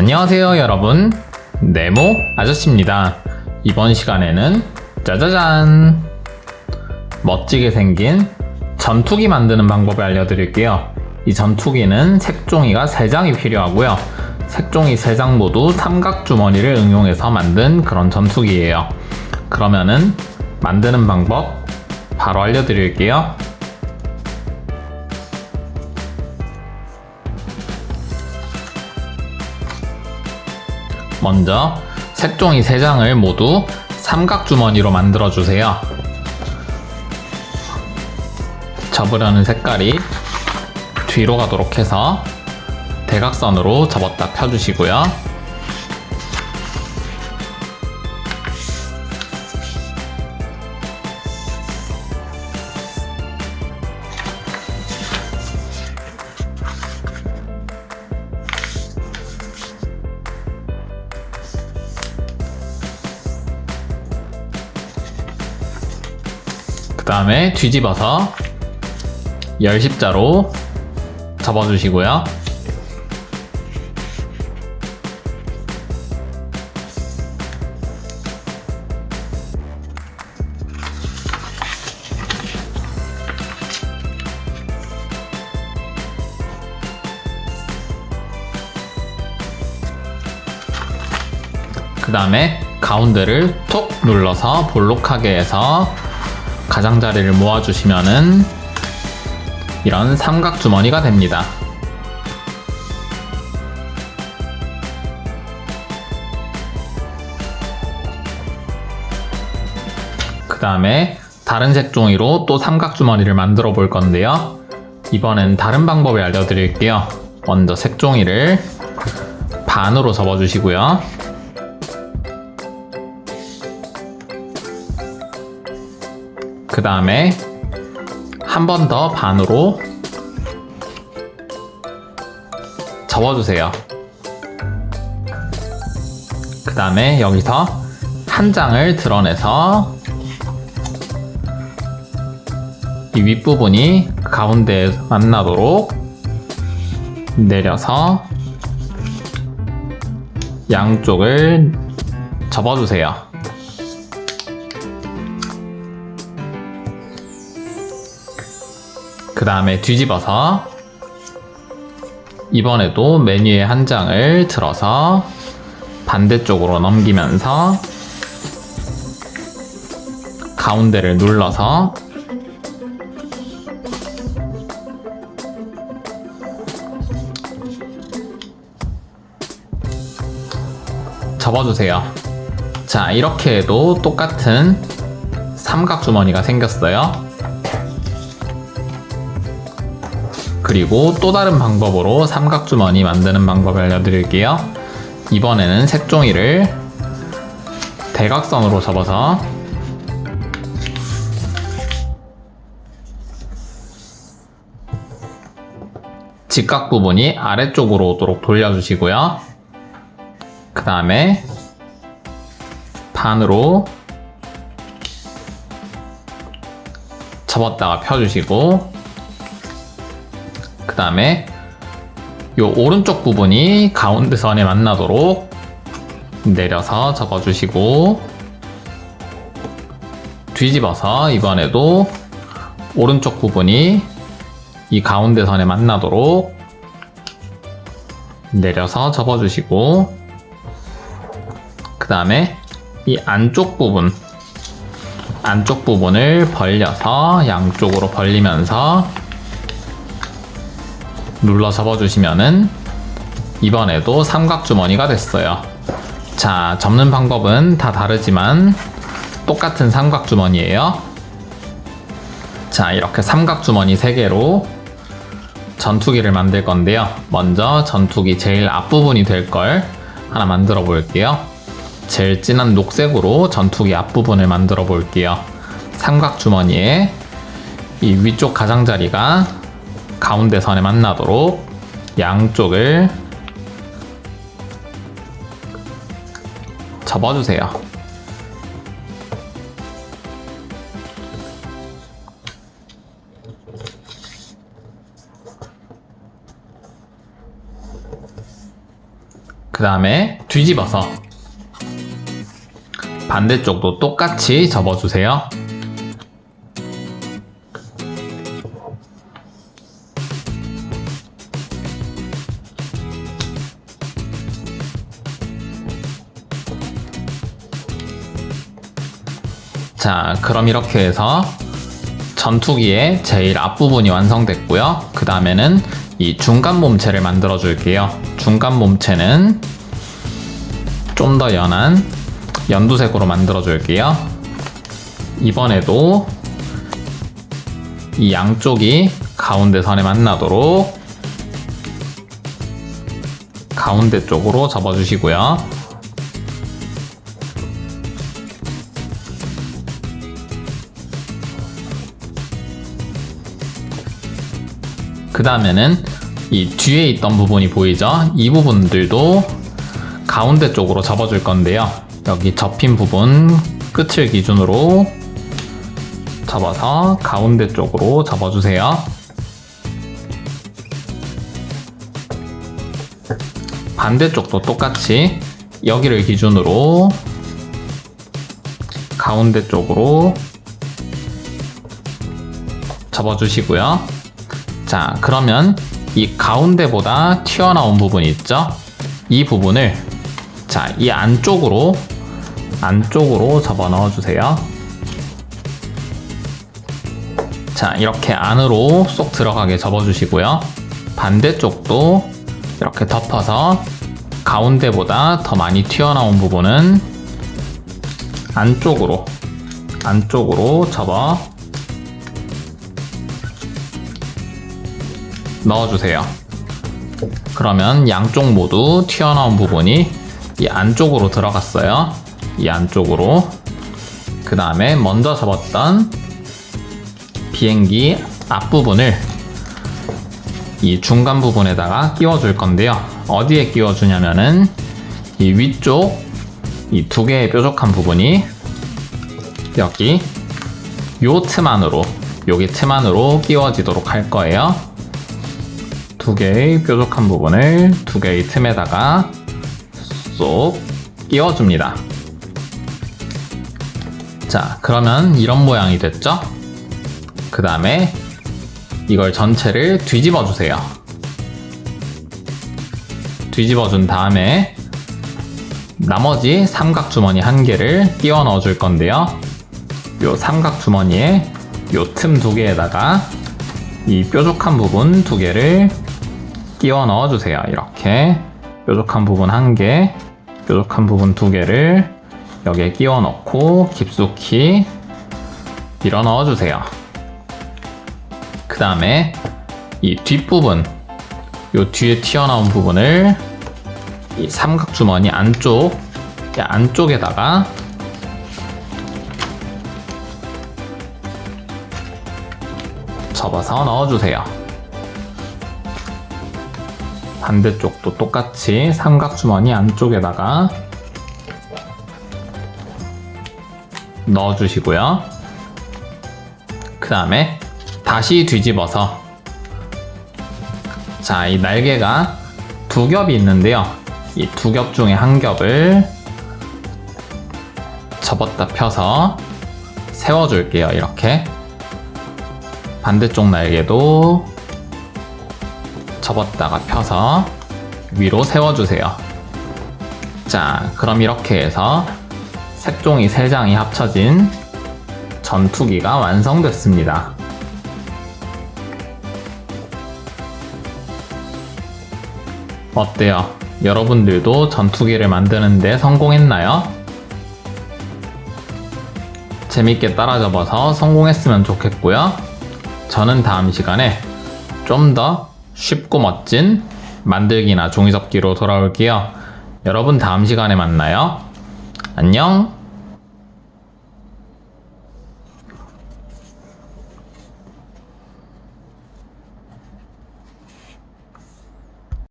안녕하세요 여러분. 네모 아저씨입니다. 이번 시간에는 짜자잔. 멋지게 생긴 전투기 만드는 방법을 알려드릴게요. 이 전투기는 색종이가 3장이 필요하고요. 색종이 3장 모두 삼각주머니를 응용해서 만든 그런 전투기예요. 그러면은 만드는 방법 바로 알려드릴게요 먼저 색종이 3장을 모두 삼각주머니로 만들어주세요. 접으려는 색깔이 뒤로 가도록 해서 대각선으로 접었다 펴주시고요. 다음에 뒤집어서 열십자로 접어주시고요. 그 다음에 가운데를 톡 눌러서 볼록하게 해서 가장자리를 모아주시면은 이런 삼각 주머니가 됩니다. 그 다음에 다른 색 종이로 또 삼각 주머니를 만들어 볼 건데요. 이번엔 다른 방법을 알려드릴게요. 먼저 색 종이를 반으로 접어주시고요. 그 다음에 한 번 더 반으로 접어주세요. 그 다음에 여기서 한 장을 드러내서 이 윗부분이 가운데에 만나도록 내려서 양쪽을 접어주세요. 그 다음에 뒤집어서 이번에도 메뉴의 한 장을 들어서 반대쪽으로 넘기면서 가운데를 눌러서 접어주세요. 자, 이렇게 해도 똑같은 삼각 주머니가 생겼어요. 그리고 또 다른 방법으로 삼각주머니 만드는 방법을 알려드릴게요. 이번에는 색종이를 대각선으로 접어서 직각 부분이 아래쪽으로 오도록 돌려주시고요. 그 다음에 반으로 접었다가 펴주시고 그 다음에 이 오른쪽 부분이 가운데 선에 만나도록 내려서 접어주시고 뒤집어서 이번에도 오른쪽 부분이 이 가운데 선에 만나도록 내려서 접어주시고 그 다음에 이 안쪽 부분 안쪽 부분을 벌려서 양쪽으로 벌리면서 눌러 접어주시면은 이번에도 삼각주머니가 됐어요. 자, 접는 방법은 다 다르지만 똑같은 삼각주머니예요. 자, 이렇게 삼각주머니 3개로 전투기를 만들 건데요. 먼저 전투기 제일 앞부분이 될 걸 하나 만들어 볼게요. 제일 진한 녹색으로 전투기 앞부분을 만들어 볼게요. 삼각주머니에 이 위쪽 가장자리가 가운데 선에 만나도록 양쪽을 접어주세요. 그 다음에 뒤집어서 반대쪽도 똑같이 접어주세요. 자, 그럼 이렇게 해서 전투기의 제일 앞부분이 완성됐고요. 그 다음에는 이 중간 몸체를 만들어 줄게요. 중간 몸체는 좀 더 연한 연두색으로 만들어 줄게요. 이번에도 이 양쪽이 가운데 선에 만나도록 가운데 쪽으로 접어 주시고요. 그 다음에는 이 뒤에 있던 부분이 보이죠? 이 부분들도 가운데 쪽으로 접어줄 건데요. 여기 접힌 부분 끝을 기준으로 접어서 가운데 쪽으로 접어주세요. 반대쪽도 똑같이 여기를 기준으로 가운데 쪽으로 접어주시고요. 자, 그러면 이 가운데보다 튀어나온 부분이 있죠? 이 부분을 자, 이 안쪽으로 안쪽으로 접어 넣어 주세요. 자, 이렇게 안으로 쏙 들어가게 접어 주시고요. 반대쪽도 이렇게 덮어서 가운데보다 더 많이 튀어나온 부분은 안쪽으로 안쪽으로 접어 넣어주세요. 그러면 양쪽 모두 튀어나온 부분이 이 안쪽으로 들어갔어요. 이 안쪽으로. 그 다음에 먼저 접었던 비행기 앞부분을 이 중간 부분에다가 끼워줄 건데요. 어디에 끼워주냐면은 이 위쪽 이 두 개의 뾰족한 부분이 여기 요 틈 안으로 여기 틈 안으로 끼워지도록 할 거예요. 두 개의 뾰족한 부분을 두 개의 틈에다가 쏙 끼워줍니다. 자, 그러면 이런 모양이 됐죠? 그 다음에 이걸 전체를 뒤집어 주세요. 뒤집어 준 다음에 나머지 삼각 주머니 한 개를 끼워 넣어 줄 건데요. 요 삼각 주머니에 요 틈 두 개에다가 이 뾰족한 부분 두 개를 끼워 넣어 주세요. 이렇게 뾰족한 부분 한 개, 뾰족한 부분 두 개를 여기에 끼워 넣고 깊숙이 밀어 넣어 주세요. 그 다음에 이 뒷부분, 요 뒤에 튀어나온 부분을 이 삼각 주머니 안쪽, 이 안쪽에다가 접어서 넣어주세요. 반대쪽도 똑같이 삼각 주머니 안쪽에다가 넣어주시고요. 그 다음에 다시 뒤집어서 자, 이 날개가 두 겹이 있는데요. 이 두 겹 중에 한 겹을 접었다 펴서 세워줄게요. 이렇게. 반대쪽 날개도 접었다가 펴서 위로 세워주세요. 자, 그럼 이렇게 해서 색종이 3장이 합쳐진 전투기가 완성됐습니다. 어때요? 여러분들도 전투기를 만드는데 성공했나요? 재밌게 따라 접어서 성공했으면 좋겠고요. 저는 다음 시간에 좀더 쉽고 멋진 만들기나 종이접기로 돌아올게요. 여러분 다음 시간에 만나요. 안녕!